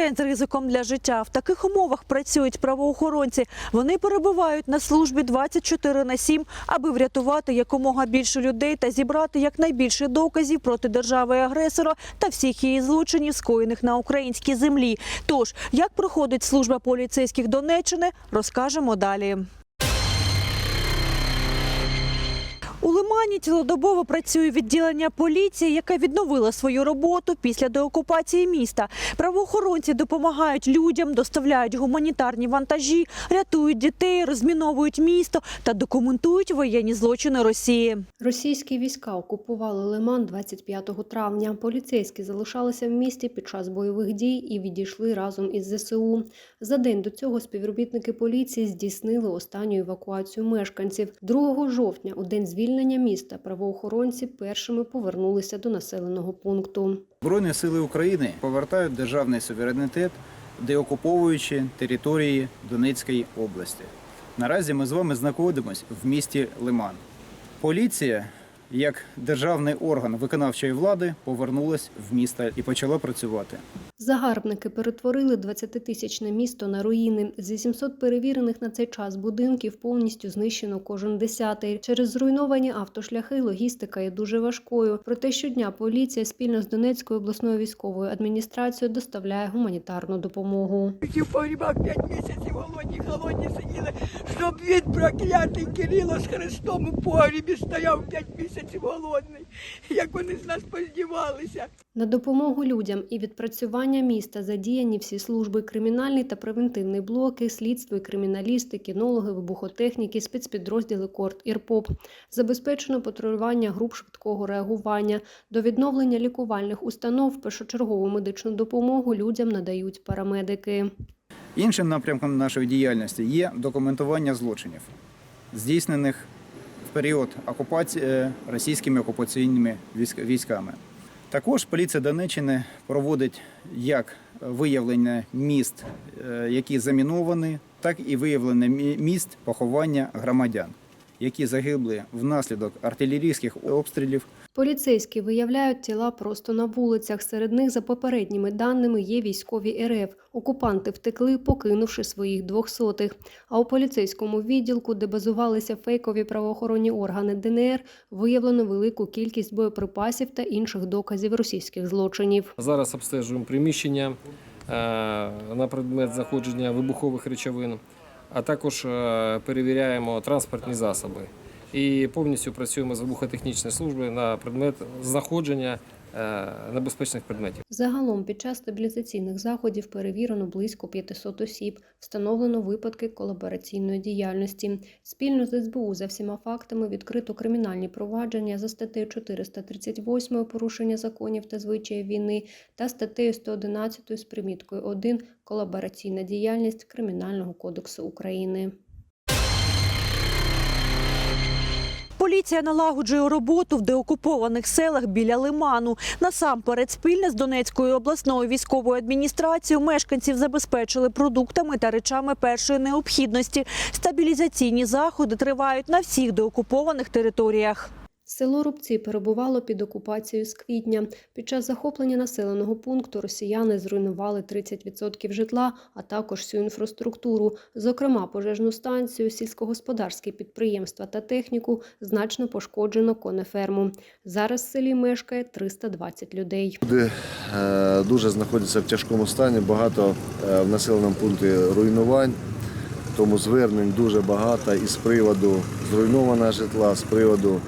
День з ризиком для життя. В таких умовах працюють правоохоронці. Вони перебувають на службі 24 на 7, аби врятувати якомога більше людей та зібрати якнайбільше доказів проти держави-агресора та всіх її злочинів, скоєних на українській землі. Тож, як проходить служба поліцейських Донеччини, розкажемо далі. У Лимані цілодобово працює відділення поліції, яке відновило свою роботу після деокупації міста. Правоохоронці допомагають людям, доставляють гуманітарні вантажі, рятують дітей, розміновують місто та документують воєнні злочини Росії. Російські війська окупували Лиман 25 травня. Поліцейські залишалися в місті під час бойових дій і відійшли разом із ЗСУ. За день до цього співробітники поліції здійснили останню евакуацію мешканців. 2 жовтня, у день звільнення міста, правоохоронці першими повернулися до населеного пункту. Збройні сили України повертають державний суверенітет, деокуповуючи території Донецької області. Наразі ми з вами знаходимося в місті Лиман. Поліція, як державний орган виконавчої влади, повернулась в місто і почала працювати. Загарбники перетворили 20-тисячне місто на руїни. Зі 700 перевірених на цей час будинків повністю знищено кожен десятий. Через зруйновані автошляхи логістика є дуже важкою. Проте щодня поліція спільно з Донецькою обласною військовою адміністрацією доставляє гуманітарну допомогу. Ті в погрібах п'ять місяців голодні, холодні сиділи, щоб він проклятий Кирило з Христом у погрібі стояв п'ять місяців голодний. Як вони з нас поздівалися. На допомогу людям і відпрацювання міста задіяні всі служби кримінальний та превентивний блоки, слідство і криміналісти, кінологи, вибухотехніки, спецпідрозділи Корт Ірпоп. Забезпечено патрулювання груп швидкого реагування. До відновлення лікувальних установ першочергову медичну допомогу людям надають парамедики. Іншим напрямком нашої діяльності є документування злочинів, здійснених період окупації е, російськими окупаційними військ- військами. Також поліція Донеччини проводить як виявлення міст, е, які заміновані, так і виявлення мі- міст поховання громадян, які загибли внаслідок артилерійських обстрілів Поліцейські виявляють тіла просто на вулицях. Серед них, за попередніми даними, є військові РФ. Окупанти втекли, покинувши своїх двохсотих. А у поліцейському відділку, де базувалися фейкові правоохоронні органи ДНР, виявлено велику кількість боєприпасів та інших доказів російських злочинів. Зараз обстежуємо приміщення е, на предмет знаходження вибухових речовин, а також е, перевіряємо транспортні засоби. І повністю працюємо з вибухотехнічної служби на предмет знаходження небезпечних предметів. Загалом під час стабілізаційних заходів перевірено близько 500 осіб, встановлено випадки колабораційної діяльності. Спільно з СБУ за всіма фактами відкрито кримінальні провадження за статтею 438 порушення законів та звичаїв війни та статтею 111 з приміткою 1 колабораційна діяльність Кримінального кодексу України. Поліція налагоджує роботу в деокупованих селах біля Лиману. Насамперед, спільно з Донецькою обласною військовою адміністрацією мешканців забезпечили продуктами та речами першої необхідності. Стабілізаційні заходи тривають на всіх деокупованих територіях. Село Рубці перебувало під окупацією з квітня. Під час захоплення населеного пункту росіяни зруйнували 30% житла, а також всю інфраструктуру, зокрема пожежну станцію, сільськогосподарські підприємства та техніку, значно пошкоджено конеферму. Зараз в селі мешкає 320 людей. Люди е, дуже знаходяться в тяжкому стані, багато е, в населеному пункті руйнувань, тому звернень дуже багато і з приводу зруйнованого житла, з приводу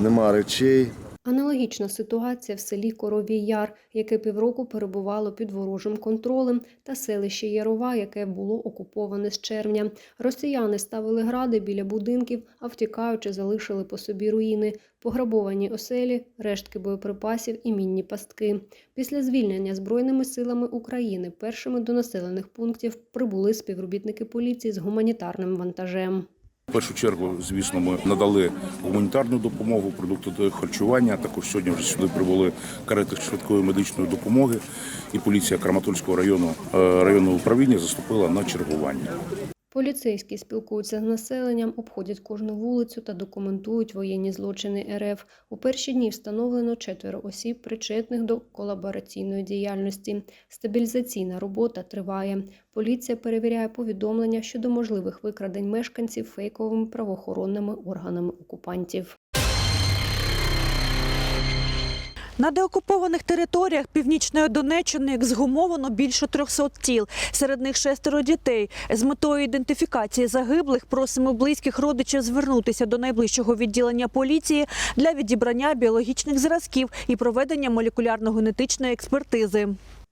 нема речей. Аналогічна ситуація в селі Коровій Яр, яке півроку перебувало під ворожим контролем, та селище Ярова, яке було окуповане з червня. Росіяни ставили гради біля будинків, а втікаючи, залишили по собі руїни, пограбовані оселі, рештки боєприпасів і мінні пастки. Після звільнення Збройними силами України першими до населених пунктів прибули співробітники поліції з гуманітарним вантажем. В першу чергу, звісно, ми надали гуманітарну допомогу, продукти харчування. Також сьогодні вже сюди прибули карети швидкої медичної допомоги, і поліція Краматорського району е, районного управління заступила на чергування. Поліцейські спілкуються з населенням, обходять кожну вулицю та документують воєнні злочини РФ. У перші дні встановлено четверо осіб, причетних до колабораційної діяльності. Стабілізаційна робота триває. Поліція перевіряє повідомлення щодо можливих викрадень мешканців фейковими правоохоронними органами окупантів. На деокупованих територіях північної Донеччини ексгумовано більше 300 тіл. Серед них шестеро дітей. З метою ідентифікації загиблих просимо близьких родичів звернутися до найближчого відділення поліції для відібрання біологічних зразків і проведення молекулярно-генетичної експертизи.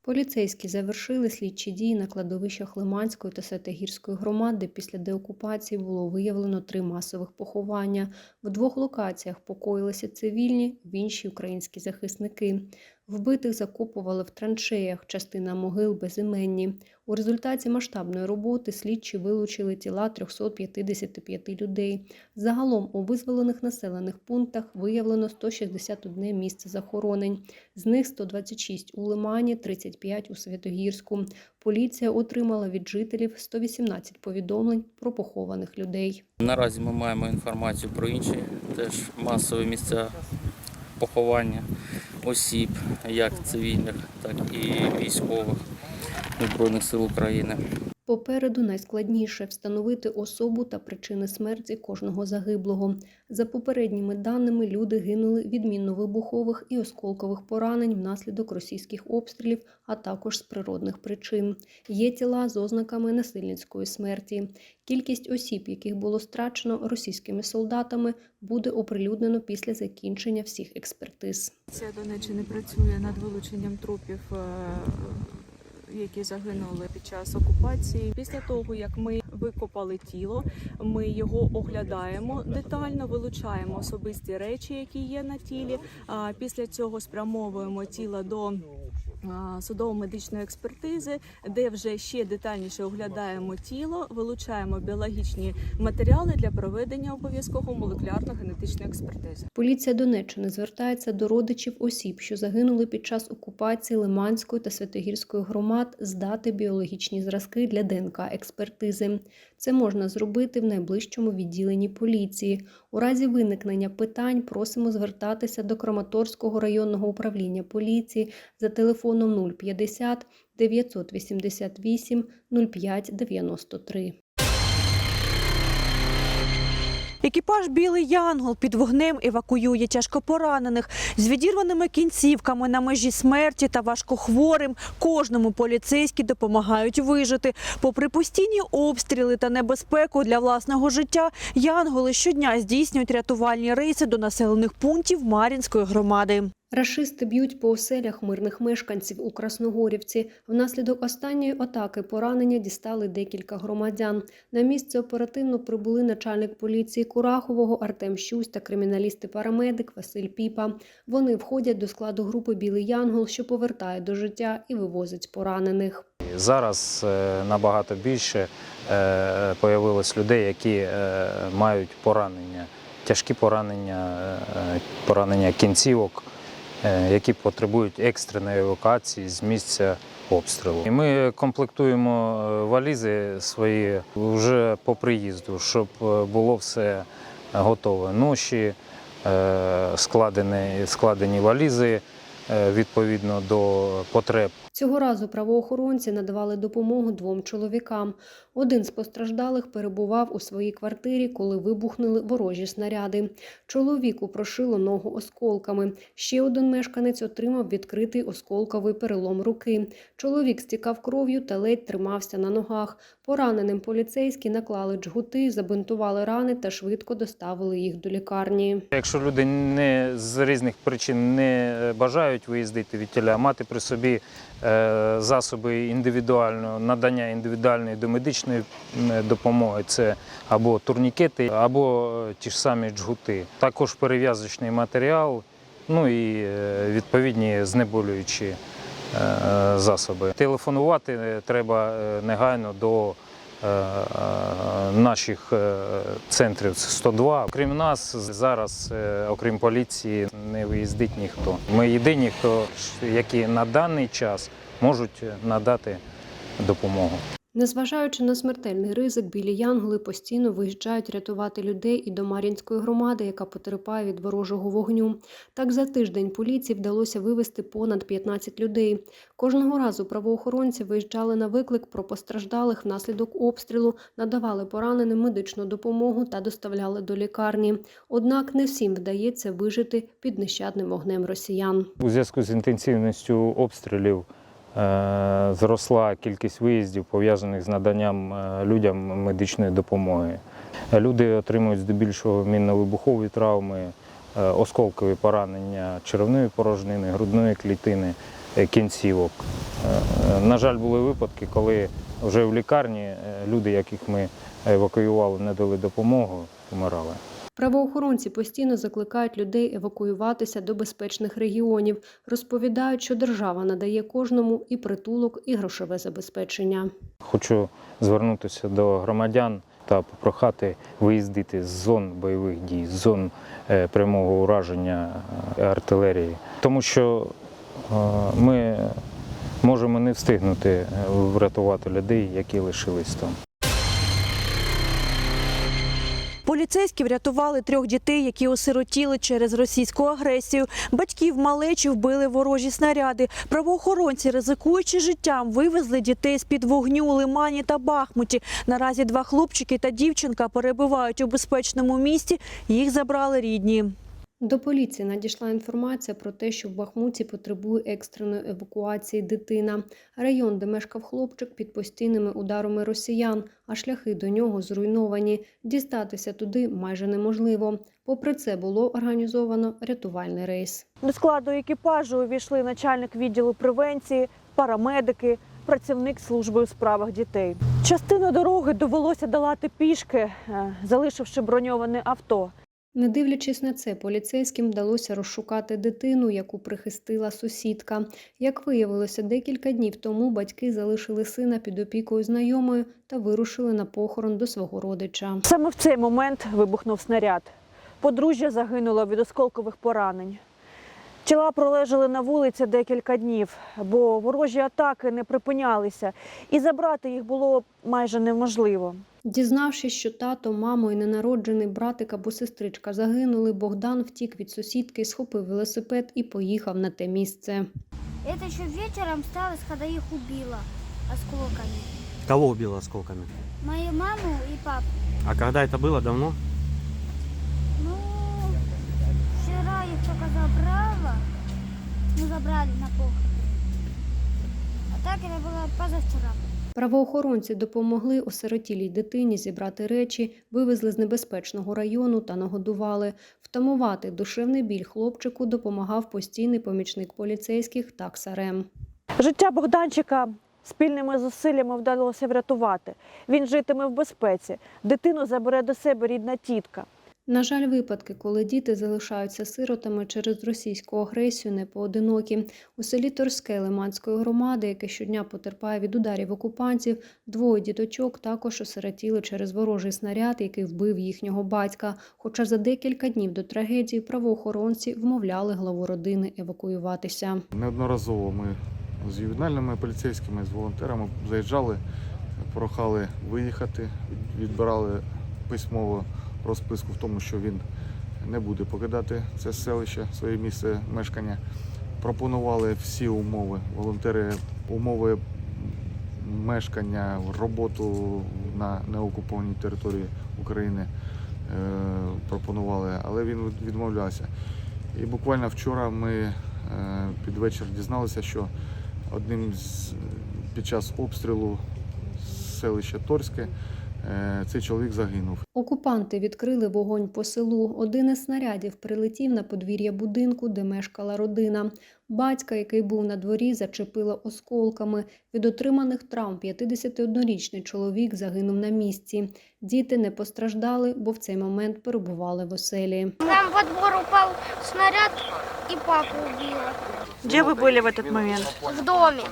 Поліцейські завершили слідчі дії на кладовищах Лиманської та Сетегірської громад, де після деокупації було виявлено три масових поховання. В двох локаціях покоїлися цивільні, в іншій українські захисники. Вбитих закопували в траншеях, частина могил безіменні. У результаті масштабної роботи слідчі вилучили тіла 355 людей. Загалом у визволених населених пунктах виявлено 161 місце захоронень. З них 126 у Лимані, 35 у Святогірську. Поліція отримала від жителів 118 повідомлень про похованих людей. Наразі ми маємо інформацію про інші теж масові місця поховання осіб, як цивільних, так і військових Збройних сил України. Попереду найскладніше встановити особу та причини смерті кожного загиблого. За попередніми даними, люди гинули від мінно-вибухових і осколкових поранень внаслідок російських обстрілів, а також з природних причин. Є тіла з ознаками насильницької смерті. Кількість осіб, яких було страчено російськими солдатами, буде оприлюднено після закінчення всіх експертиз. Поліція Донеччини працює над вилученням трупів, е, які загинули під час окупації. Після того, як ми викопали тіло, ми його оглядаємо детально, вилучаємо особисті речі, які є на тілі. А Після цього спрямовуємо тіло до судово-медичної експертизи, де вже ще детальніше оглядаємо тіло, вилучаємо біологічні матеріали для проведення обов'язково молекулярно-генетичної експертизи. Поліція Донеччини звертається до родичів осіб, що загинули під час окупації Лиманської та Святогірської громад, здати біологічні зразки для ДНК експертизи. Це можна зробити в найближчому відділенні поліції. У разі виникнення питань просимо звертатися до Краматорського районного управління поліції за телефоном 050 988 05 93. Екіпаж Білий Янгол під вогнем евакуює тяжкопоранених з відірваними кінцівками на межі смерті та важкохворим. Кожному поліцейські допомагають вижити. Попри постійні обстріли та небезпеку для власного життя, янголи щодня здійснюють рятувальні рейси до населених пунктів Мар'їнської громади. Рашисти б'ють по оселях мирних мешканців у Красногорівці. Внаслідок останньої атаки поранення дістали декілька громадян. На місце оперативно прибули начальник поліції Курахового Артем Щусь та криміналісти-парамедик Василь Піпа. Вони входять до складу групи Білий Янгол, що повертає до життя і вивозить поранених. Зараз е, набагато більше е, появилось людей, які е, мають поранення, тяжкі поранення, поранення кінцівок, які потребують екстреної евакуації з місця обстрілу. І ми комплектуємо е, валізи свої вже по приїзду, щоб е, було все готове. Ноші, е, складені, складені валізи е, відповідно до потреб Цього разу правоохоронці надавали допомогу двом чоловікам. Один з постраждалих перебував у своїй квартирі, коли вибухнули ворожі снаряди. Чоловіку прошило ногу осколками. Ще один мешканець отримав відкритий осколковий перелом руки. Чоловік стікав кров'ю та ледь тримався на ногах. Пораненим поліцейські наклали джгути, забинтували рани та швидко доставили їх до лікарні. Якщо люди не з різних причин не бажають виїздити від тіля, мати при собі е, засоби індивідуального надання індивідуальної домедичної м, допомоги, це або турнікети, або е, ті ж самі джгути. Також перев'язочний матеріал, ну і е, відповідні знеболюючі е, засоби. Телефонувати треба негайно до наших центрів 102. Окрім нас, зараз, окрім поліції, не виїздить ніхто. Ми єдині, хто які на даний час можуть надати допомогу. Незважаючи на смертельний ризик, білі янголи постійно виїжджають рятувати людей і до Мар'їнської громади, яка потерпає від ворожого вогню. Так за тиждень поліції вдалося вивезти понад 15 людей. Кожного разу правоохоронці виїжджали на виклик про постраждалих внаслідок обстрілу, надавали пораненим медичну допомогу та доставляли до лікарні. Однак не всім вдається вижити під нещадним вогнем росіян. У зв'язку з інтенсивністю обстрілів зросла кількість виїздів, пов'язаних з наданням е, людям медичної допомоги. Люди отримують здебільшого мінно-вибухові травми, е, осколкові поранення черевної порожнини, грудної клітини, е, кінцівок. Е, е, На жаль, були випадки, коли вже в лікарні е, люди, яких ми евакуювали, не дали допомогу, помирали. Правоохоронці постійно закликають людей евакуюватися до безпечних регіонів. Розповідають, що держава надає кожному і притулок, і грошове забезпечення. Хочу звернутися до громадян та попрохати виїздити з зон бойових дій, з зон е, прямого ураження е, артилерії, тому що е, ми можемо не встигнути врятувати людей, які лишились там. Поліцейські врятували трьох дітей, які осиротіли через російську агресію. Батьків малечі вбили ворожі снаряди. Правоохоронці, ризикуючи життям, вивезли дітей з-під вогню у Лимані та Бахмуті. Наразі два хлопчики та дівчинка перебувають у безпечному місті. Їх забрали рідні. До поліції надійшла інформація про те, що в Бахмуті потребує екстреної евакуації дитина. Район, де мешкав хлопчик, під постійними ударами росіян, а шляхи до нього зруйновані. Дістатися туди майже неможливо. Попри це було організовано рятувальний рейс. До складу екіпажу увійшли начальник відділу превенції, парамедики, працівник служби у справах дітей. Частину дороги довелося долати пішки, е, залишивши броньоване авто. Не дивлячись на це, поліцейським вдалося розшукати дитину, яку прихистила сусідка. Як виявилося, декілька днів тому батьки залишили сина під опікою знайомої та вирушили на похорон до свого родича. Саме в цей момент вибухнув снаряд. Подружжя загинуло від осколкових поранень. Тіла пролежали на вулиці декілька днів, бо ворожі атаки не припинялися, і забрати їх було майже неможливо. Дізнавшись, що тато, мамо і ненароджений братик або сестричка загинули, Богдан втік від сусідки, схопив велосипед і поїхав на те місце. Это еще вечером сталось, когда их убило осколками. Кого убило осколками? Мою маму и папу. А когда это было? Давно? Ну, вчера их только забрала. Ну, забрали на похорон. А так это было позавчера. Правоохоронці допомогли осиротілій дитині зібрати речі, вивезли з небезпечного району та нагодували. Втамувати душевний біль хлопчику допомагав постійний помічник поліцейських таксарем. Життя Богданчика спільними зусиллями вдалося врятувати. Він житиме в безпеці. Дитину забере до себе рідна тітка. На жаль, випадки, коли діти залишаються сиротами через російську агресію, не поодинокі. У селі Торське Лиманської громади, яке щодня потерпає від ударів окупантів, двоє діточок також осиротіли через ворожий снаряд, який вбив їхнього батька. Хоча за декілька днів до трагедії правоохоронці вмовляли главу родини евакуюватися. Неодноразово ми з ювенальними поліцейськими, з волонтерами заїжджали, прохали виїхати, відбирали письмово розписку в тому, що він не буде покидати це селище, своє місце мешкання. Пропонували всі умови, волонтери, умови мешкання, роботу на неокупованій території України е, пропонували, але він відмовлявся. І буквально вчора ми е, під вечір дізналися, що одним з під час обстрілу селища Торське цей чоловік загинув. Окупанти відкрили вогонь по селу. Один із снарядів прилетів на подвір'я будинку, де мешкала родина. Батька, який був на дворі, зачепило осколками. Від отриманих травм 51-річний чоловік загинув на місці. Діти не постраждали, бо в цей момент перебували в оселі. Нам во двор упал снаряд и папу убило. Де ви були в цей момент? В доме.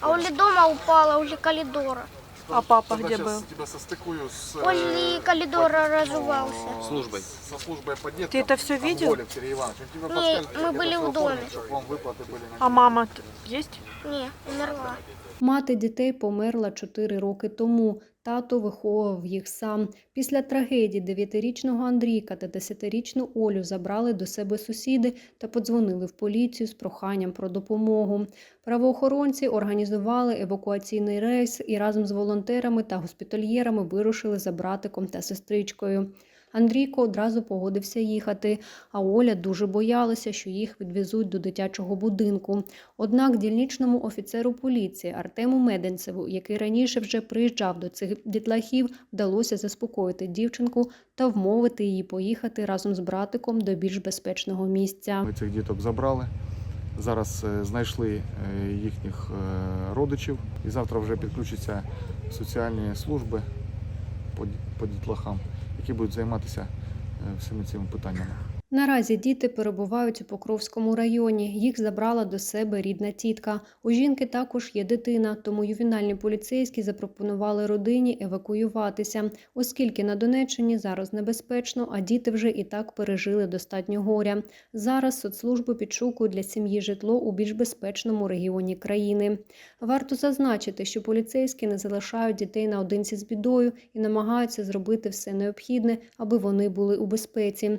А возле дома упала, возле коридора. А папа где был? тебя состыкую с, Возле коридора разувался. Службой. со службой по деткам. Ты это все видел? Болев Сергей Иванович. Он тебе Не, подскажет, мы как это были всё в доме. оформить, чтобы вам выплаты были на А мама есть? Не, умерла. Мати дітей померла 4 роки тому. Тато виховував їх сам. Після трагедії 9-річного Андрійка та 10-річну Олю забрали до себе сусіди та подзвонили в поліцію з проханням про допомогу. Правоохоронці організували евакуаційний рейс і разом з волонтерами та госпітальєрами вирушили за братиком та сестричкою. Андрійко одразу погодився їхати, а Оля дуже боялася, що їх відвезуть до дитячого будинку. Однак дільничному офіцеру поліції Артему Меденцеву, який раніше вже приїжджав до цих дітлахів, вдалося заспокоїти дівчинку та вмовити її поїхати разом з братиком до більш безпечного місця. Ми цих діток забрали. Зараз е, знайшли е, їхніх е, родичів і завтра вже підключаться соціальні служби по, по дітлахам, які будуть займатися е, всіми цими питаннями. Наразі діти перебувають у Покровському районі. Їх забрала до себе рідна тітка. У жінки також є дитина, тому ювенальні поліцейські запропонували родині евакуюватися, оскільки на Донеччині зараз небезпечно, а діти вже і так пережили достатньо горя. Зараз соцслужби підшукують для сім'ї житло у більш безпечному регіоні країни. Варто зазначити, що поліцейські не залишають дітей наодинці з бідою і намагаються зробити все необхідне, аби вони були у безпеці.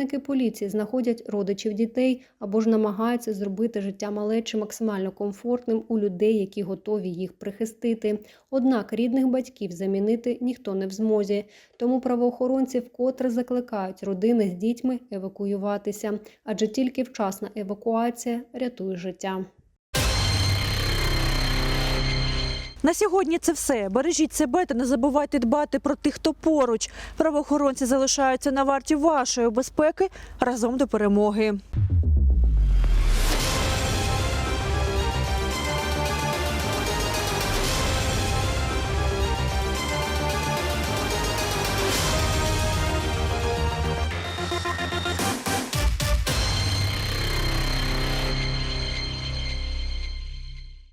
Співробітники поліції знаходять родичів дітей або ж намагаються зробити життя малечі максимально комфортним у людей, які готові їх прихистити. Однак рідних батьків замінити ніхто не в змозі. Тому правоохоронці вкотре закликають родини з дітьми евакуюватися, адже тільки вчасна евакуація рятує життя. На сьогодні це все. Бережіть себе та не забувайте дбати про тих, хто поруч. Правоохоронці залишаються на варті вашої безпеки разом до перемоги.